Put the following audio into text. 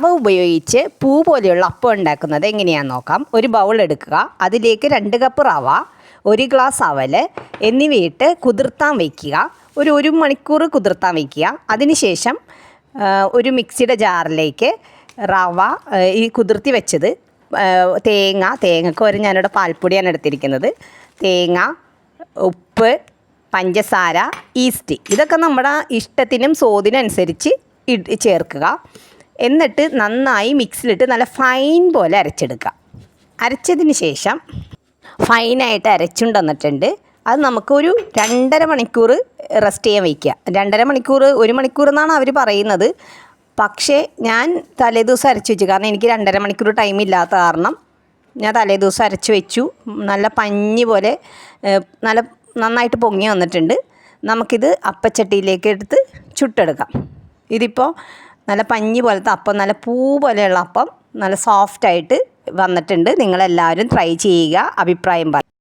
അവ ഉപയോഗിച്ച് പൂ പോലെയുള്ള അപ്പം ഉണ്ടാക്കുന്നത് എങ്ങനെയാണെന്ന് നോക്കാം. ഒരു ബൗൾ എടുക്കുക. അതിലേക്ക് രണ്ട് കപ്പ് റവ ഒരു ഗ്ലാസ് അവൽ എന്നിവയിട്ട് കുതിർത്താൻ വയ്ക്കുക ഒരു ഒരു മണിക്കൂർ കുതിർത്താൻ വയ്ക്കുക അതിനുശേഷം ഒരു മിക്സിയുടെ ജാറിലേക്ക് റവ ഈ കുതിർത്തി വെച്ചത് തേങ്ങ തേങ്ങക്ക് വരെ ഞാനിവിടെ പാൽപ്പൊടിയാണ് എടുത്തിരിക്കുന്നത്. തേങ്ങ ഉപ്പ് പഞ്ചസാര ഈസ്റ്റ് ഇതൊക്കെ നമ്മുടെ ഇഷ്ടത്തിനും സ്വാദിനും അനുസരിച്ച് ഇട് ചേർക്കുക. എന്നിട്ട് നന്നായി മിക്സിലിട്ട് നല്ല ഫൈൻ പോലെ അരച്ചെടുക്കുക. അരച്ചതിന് ശേഷം ഫൈനായിട്ട് അരച്ചുകൊണ്ട് വന്നിട്ടുണ്ട് അത് നമുക്കൊരു രണ്ടര മണിക്കൂർ റെസ്റ്റ് ചെയ്യാൻ വയ്ക്കുക രണ്ടര മണിക്കൂർ ഒരു മണിക്കൂർ എന്നാണ് അവർ പറയുന്നത്. പക്ഷേ ഞാൻ തലേദിവസം അരച്ച് വെച്ചു. കാരണം എനിക്ക് രണ്ടര മണിക്കൂർ ടൈം ഇല്ലാത്ത കാരണം ഞാൻ തലേദിവസം അരച്ച് വെച്ചു. നല്ല പഞ്ഞി പോലെ നല്ല നന്നായിട്ട് പൊങ്ങി വന്നിട്ടുണ്ട്. നമുക്കിത് അപ്പച്ചട്ടിയിലേക്ക് എടുത്ത് ചുട്ടെടുക്കാം. ഇതിപ്പോൾ നല്ല പഞ്ഞി പോലത്തെ അപ്പം നല്ല പൂ പോലെയുള്ള അപ്പം നല്ല സോഫ്റ്റായിട്ട് വന്നിട്ടുണ്ട്. നിങ്ങളെല്ലാവരും ട്രൈ ചെയ്യുക. അഭിപ്രായം പറ